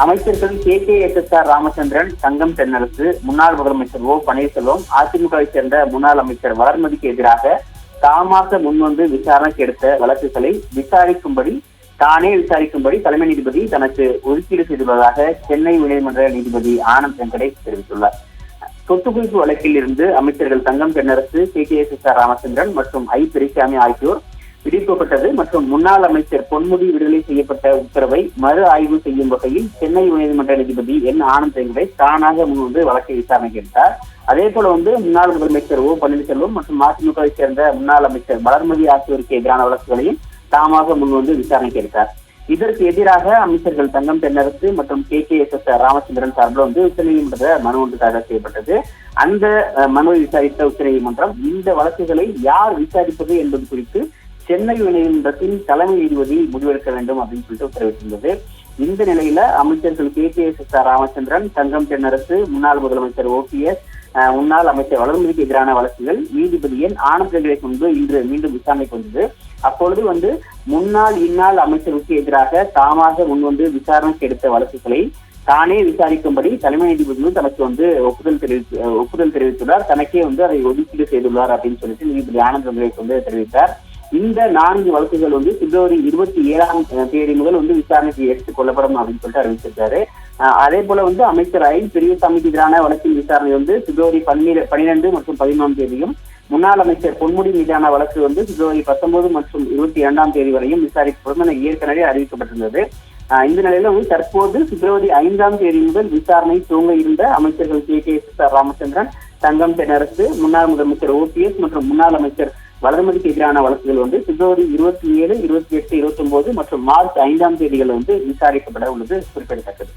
அமைச்சர்கள் K. K. S. S. R. Ramachandran Thangam Thennarasu முன்னாள் முதலமைச்சர் ஓ. பன்னீர்செல்வம் அதிமுகவை சேர்ந்த முன்னாள் அமைச்சர் வளர்மதிக்கு எதிராக தாமாக முன்வந்து விசாரணைக்கு எடுத்த வழக்குகளை விசாரிக்கும்படி தானே விசாரிக்கும்படி தலைமை நீதிபதி தனக்கு ஒதுக்கீடு செய்துள்ளதாக சென்னை உயர்நீதிமன்ற நீதிபதி ஆனந்த் வெங்கடேஷ் தெரிவித்துள்ளார். சொத்து குவிப்பு வழக்கில் இருந்து அமைச்சர்கள் Thangam Thennarasu K. K. S. S. R. Ramachandran மற்றும் ஐ. பெரியசாமி ஆகியோர் விடுவிக்கப்பட்டது மற்றும் முன்னாள் அமைச்சர் பொன்முடி விடுதலை செய்யப்பட்ட உத்தரவை மறு ஆய்வு செய்யும் வகையில் சென்னை உயர்நீதிமன்ற நீதிபதி என் ஆனந்த் வெங்கடேஷ் தானாக முன்வந்து வழக்கை விசாரணைக்கு எடுத்தார் அதே போல வந்து முன்னாள் முதலமைச்சர் ஓ பன்னீர்செல்வம் மற்றும் அதிமுகவை சேர்ந்த முன்னாள் அமைச்சர் வளர்மதி ஆகியோருக்கு எதிரான வழக்குகளையும் தாமாக முன்வந்து விசாரணைக்கு எடுத்தார் இதற்கு எதிராக அமைச்சர்கள் தங்கம் தென்னரசு மற்றும் K K S S Ramachandran சார்பில் வந்து உச்சநீதிமன்றத்தில் மனு ஒன்று தாக்கல் செய்யப்பட்டது. அந்த மனுவை விசாரித்த உச்சநீதிமன்றம் இந்த வழக்குகளை யார் விசாரிப்பது என்பது குறித்து சென்னை உயர்நீதிமன்றத்தின் தலைமை நீதிபதி முடிவெடுக்க வேண்டும் அப்படின்னு சொல்லிட்டு உத்தரவிட்டிருந்தது. இந்த நிலையில அமைச்சர்கள் K. K. S. S R Ramachandran Thangam Thennarasu முன்னாள் முதலமைச்சர் ஓபிஎஸ் முன்னாள் அமைச்சர் வளர்மதிக்கு எதிரான வழக்குகள் நீதிபதி என் ஆனந்த் வெங்கடேஷ் முன்பு இன்று மீண்டும் விசாரணைக்கு வந்தது அப்பொழுது வந்து முன்னாள் இந்நாள் அமைச்சருக்கு எதிராக தாமாக முன்வந்து விசாரணைக்கு எடுத்த வழக்குகளை தானே விசாரிக்கும்படி தலைமை நீதிபதியும் தனக்கு வந்து ஒப்புதல் தெரிவித்து ஒப்புதல் தெரிவித்துள்ளார். தனக்கே வந்து அதை ஒதுக்கீடு செய்துள்ளார் அப்படின்னு சொல்லிட்டு நீதிபதி ஆனந்த் வெங்கடேஷ் வந்து தெரிவித்தார். இந்த நான்கு வழக்குகள் வந்து பிப்ரவரி இருபத்தி ஏழாம் தேதி முதல் வந்து விசாரணைக்கு எடுத்துக் கொள்ளப்படும் அப்படின்னு சொல்லிட்டு அறிவிச்சிருக்காரு. அதே போல வந்து அமைச்சர் ஐ பெரியசாமிக்கு எதிரான வழக்கின் விசாரணை வந்து பிப்ரவரி பன்னிர பன்னிரெண்டு மற்றும் பதிமூணாம் தேதியும் முன்னாள் அமைச்சர் பொன்முடி மீதான வழக்கு வந்து பிப்ரவரி பத்தொன்பது மற்றும் இருபத்தி இரண்டாம் தேதி வரையும் விசாரிக்கப்படும் என ஏற்கனவே அறிவிக்கப்பட்டிருந்தது. இந்த நிலையில வந்து தற்போது பிப்ரவரி ஐந்தாம் தேதி முதல் விசாரணை துவங்க இருந்த அமைச்சர்கள் K K S R Ramachandran Thangam Thennarasu முன்னாள் முதலமைச்சர் ஓபிஎஸ் மற்றும் முன்னாள் அமைச்சர் வளர்மதிக்கு எதிரான வழக்குகள் வந்து பிப்ரவரி இருபத்தி ஏழு இருபத்தி எட்டு இருபத்தி ஒன்பது மற்றும் மார்ச் ஐந்தாம் தேதிகள் வந்து விசாரிக்கப்பட உள்ளது குறிப்பிடத்தக்கது.